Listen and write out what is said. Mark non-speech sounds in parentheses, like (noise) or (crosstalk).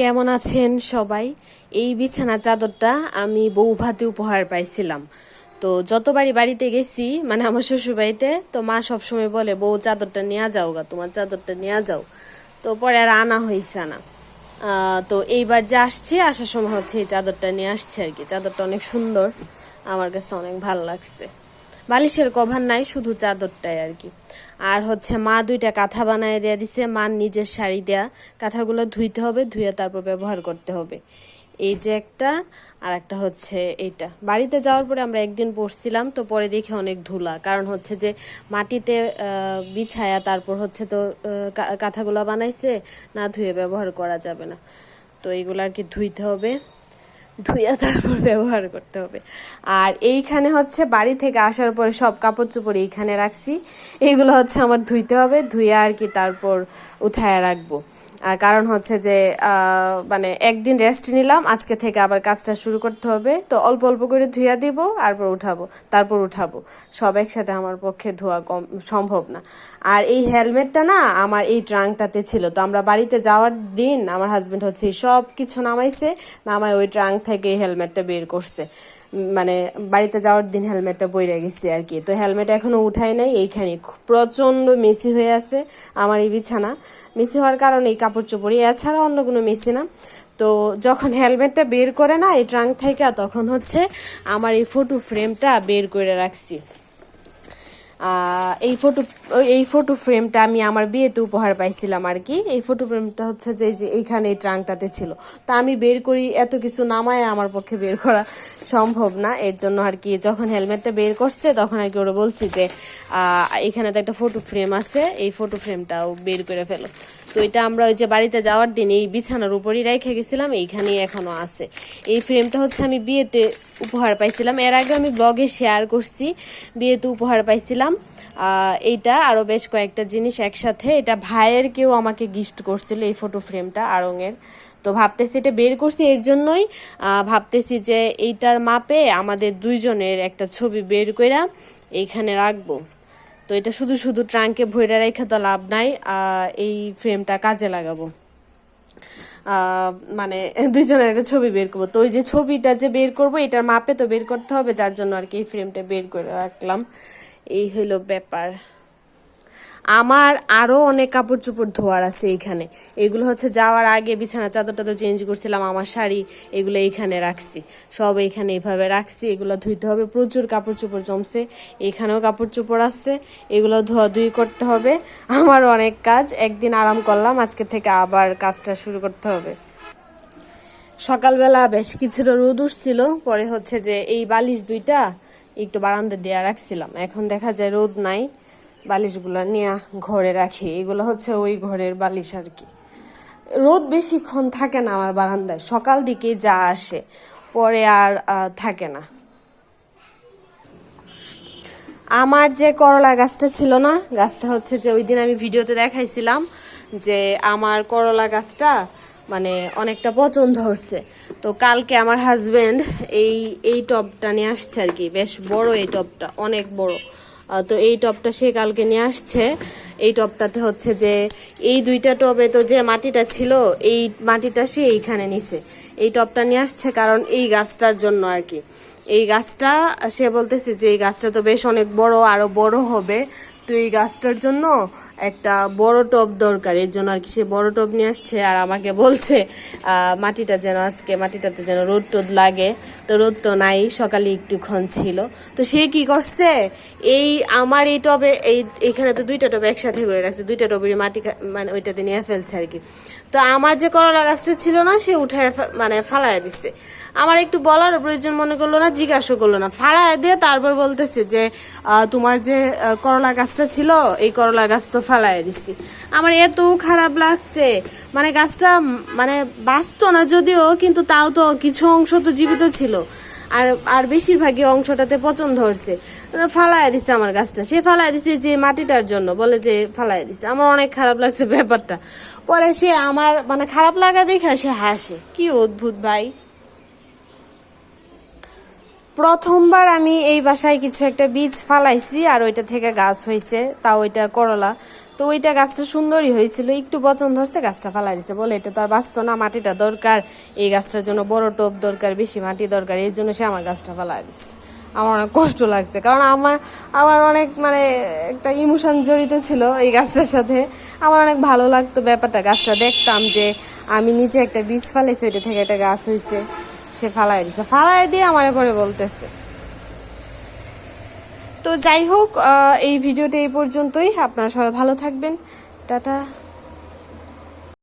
কেমন আছেন সবাই? এই বিছানা চাদরটা আমি বউ ভাতে উপহার পাইছিলাম। তো যতবারই বাড়িতে গেছি মানে আমার শ্বশুর বাড়িতে তো মা সবসময় বলে, বউ, চাদরটা নিয়ে যাও গা, তোমার চাদরটা নিয়ে যাও। তো পরে আর আনা হয়েছে না। তো এইবার যে আসছি, আসার সময় হচ্ছে এই চাদরটা নিয়ে আসছে আর কি। চাদরটা অনেক সুন্দর। আমার কাছে অনেক ভালো লাগছে। বালিশের কভার নাই, শুধু চাদরটাই আর কি। আর হচ্ছে মা দুইটা কাঁথা বানায় দেয়া দিছে মার নিজের শাড়ি দেয়া কাঁথাগুলো ধুইতে হবে ধুয়ে তারপর ব্যবহার করতে হবে। এই যে একটা, আর একটা হচ্ছে এইটা। বাড়িতে যাওয়ার পরে আমরা একদিন পড়ছিলাম, তো পরে দেখি অনেক ধুলা। কারণ হচ্ছে যে মাটিতে বিছায়া তারপর হচ্ছে তো কাঁথাগুলো বানাইছে, না ধুয়ে ব্যবহার করা যাবে না। তো এইগুলো আর কি ধুইতে হবে। ধুইয়া তারপর ব্যবহার করতে হবে। আর এইখানে হচ্ছে বাড়ি থেকে আসার পরে সব কাপড় চোপড় এইখানে রাখছি। এইগুলো হচ্ছে আমার ধুইতে হবে ধুয়ে আর কি তারপর উঠায় রাখব। কারণ হচ্ছে যে মানে একদিন রেস্ট নিলাম, আজকে থেকে আবার কাজটা শুরু করতে হবে। তো অল্প অল্প করে ধুইয়া দিব, তারপর উঠাবো তারপর উঠাবো। সব একসাথে আমার পক্ষে ধোয়া কম, সম্ভব না। আর এই হেলমেটটা না, আমার এই ট্রাঙ্কটাতে ছিল। তো আমরা বাড়িতে যাওয়ার দিন, আমার হাজবেন্ড হচ্ছে সব কিছু নামাইছে, নামায় ওই ট্রাঙ্ক থেকে এই হেলমেটটা বের করছে। মানে বাড়িতে যাওয়ার দিন হেলমেটটা বইরে গেছি আর কি। তো হেলমেট এখনও উঠাই নাই এইখানে। প্রচণ্ড মেসি হয়ে আছে আমার এই বিছানা। মেসি হওয়ার কারণে এই কাপড় চোপড় এছাড়া অন্য কোনো মেসি না। তো যখন হেলমেটটা বের করে না এই ট্রাঙ্ক থেকে, তখন হচ্ছে আমার এই ফটো ফ্রেমটা বের করে রাখছি। এই ফটো এই ফটো ফ্রেমটা আমি আমার বিয়েতে উপহার পাইছিলাম আর কি। এই ফটো ফ্রেমটা হচ্ছে যে যে এইখানে এই ট্রাঙ্কটাতে ছিল। তা আমি বের করি, এত কিছু নামায় আমার পক্ষে বের করা সম্ভব না। এর জন্য আর কি, যখন হেলমেটটা বের করছে, তখন আর কি ওরা বলছি যে এখানে তো একটা ফটো ফ্রেম আছে, এই ফটো ফ্রেমটাও বের করে ফেলো। তো এটা আমরা ওই যে বাড়িতে যাওয়ার দিন এই বিছানার উপরই রেখে গেছিলাম, এইখানেই এখনও আছে। এই ফ্রেমটা হচ্ছে আমি বিয়েতে উপহার পাইছিলাম। এর আগে আমি ব্লগে শেয়ার করছি, বিয়েতে উপহার পাইছিলাম। আহ, এইটা আরও বেশ কয়েকটা জিনিস একসাথে। এটা ভাইয়ের কেউ আমাকে গিফট করছিল এই ফটো ফ্রেমটা আড়ঙের তো ভাবতেছি এটা বের করছি এর জন্যই ভাবতেছি যে এইটার মাপে আমাদের দুইজনের একটা ছবি বের করে এইখানে রাখব। তো এটা শুধু শুধু ট্রাঙ্কে ভরে রেখে তো লাভ নাই এই ফ্রেমটা কাজে লাগাবো। মানে (laughs) দুইজনের একটা ছবি বের করব। তো ওই যে ছবিটা যে বের করব এটার মাপে তো বের করতে হবে যার জন্য আর কি এই ফ্রেমটা বের করে রাখলাম। এই হলো ব্যাপার। আমার আরও অনেক কাপড় চোপড় ধোয়ার আছে এখানে এগুলো হচ্ছে যাওয়ার আগে বিছানা চাদর তো চেঞ্জ করছিলাম, আমার শাড়ি, এগুলো এইখানে রাখছি। সব এইখানে এইভাবে রাখছি, এগুলো ধুইতে হবে। প্রচুর কাপড় চোপড় জমছে, এখানেও কাপড় চোপড় আছে, এগুলো ধোয়াধুয়ি করতে হবে। আমার অনেক কাজ, একদিন আরাম করলাম, আজকে থেকে আবার কাজটা শুরু করতে হবে। সকালবেলা বেশ কিছুটা রোদ উঠছিল, পরে হচ্ছে যে এই বালিশ দুইটা একটু বারান্দা দেয়া রাখছিলাম। এখন দেখা যায় রোদ নাই, বালিশগুলো নিয়ে ঘরে রাখি। এগুলো হচ্ছে ওই ঘরের বালিশ আর কি। রোদ বেশিক্ষণ থাকে না আমার বারান্দায়। সকাল দিকে যা আসে, পরে আর থাকে না। আমার যে করলা গাছটা ছিল না, গাছটা হচ্ছে যে ওই দিন আমি ভিডিওতে দেখাইছিলাম যে আমার করলা গাছটা মানে অনেকটা পচন ধরছে। তো কালকে আমার হাজব্যান্ড এই এই টবটা নিয়ে আসছে আর কি। বেশ বড় এই টবটা অনেক বড়। তো এই টবটা সে কালকে নিয়ে আসছে। এই টবটাতে হচ্ছে যে, এই দুইটা টবে তো যে মাটিটা ছিল, এই মাটিটা সে এইখানে নিছে। এই টবটা নিয়ে আসছে কারণ এই গাছটার জন্য আর কি। এই গাছটা, সে বলতেছে যে, এই গাছটা তো বেশ অনেক বড়, আরও বড় হবে। তো এই গাছটার জন্য একটা বড় টব দরকার। এর জন্য আর কি সে বড় টব নিয়ে আসছে আর আমাকে বলছে মাটিটা যেন আজকে, মাটিটাতে যেন রোদ টোদ লাগে। তো রোদ তো নাই, সকালে একটুক্ষণ ছিল। তো সে কি করছে, এই আমার এই টবে, এই, এখানে তো দুইটা টবে একসাথে করে রাখছে, দুইটা টবের মাটি মানে ওইটাতে নিয়ে ফেলছে আর কি। তো আমার যে করলা গাছটা ছিল না, সে উঠায় ফে- মানে ফালায় দিছে। আমার একটু বলার প্রয়োজন মনে করল না জিজ্ঞাসা করল না। ফালায় দিয়ে তারপর বলতেছে যে তোমার যে করলা গাছটা ছিল, এই করলা গাছ তো ফালায় দিছি। আমার এত খারাপ লাগছে। মানে গাছটা মানে বাঁচতো না যদিও, কিন্তু তাও তো কিছু অংশ তো জীবিত ছিল। আর আর বেশিরভাগই অংশটাতে পচন ধরছে। ফালায় দিছে আমার গাছটা। সে ফালায় দিছে যে মাটিটার জন্য। বলে যে ফালায় দিছে। আমার অনেক খারাপ লাগছে ব্যাপারটা। পরে সে আমার মানে খারাপ লাগা দেখা সে হাসে। কি অদ্ভুত ভাই। প্রথমবার আমি এই বাসায় কিছু একটা বীজ ফালাইছি আর ওইটা থেকে গাছ হয়েছে তাও ওইটা করলা। তো ওইটা গাছটা সুন্দরই হয়েছিল। একটু পছন্দ হচ্ছে গাছটা ফালাই দিছে। বলে, এটা তো আর না, মাটিটা দরকার। এই গাছটার জন্য বড় টোপ দরকার, বেশি মাটি দরকার। এর জন্য সে আমার গাছটা ফালাই দিছে। আমার অনেক কষ্ট লাগছে, কারণ আমার আমার অনেক মানে একটা ইমোশন জড়িত ছিল এই গাছটার সাথে। আমার অনেক ভালো লাগতো ব্যাপারটা, গাছটা দেখতাম যে আমি নিচে একটা বীজ ফালাইছি, ওইটা থেকে একটা গাছ হয়েছে সে ফালাই দিছে। ফালাই দিয়ে আমার পরে বলতেছে। তো যাই হোক এই ভিডিওটা এই পর্যন্তই। আপনারা সবাই ভালো থাকবেন। টাটা।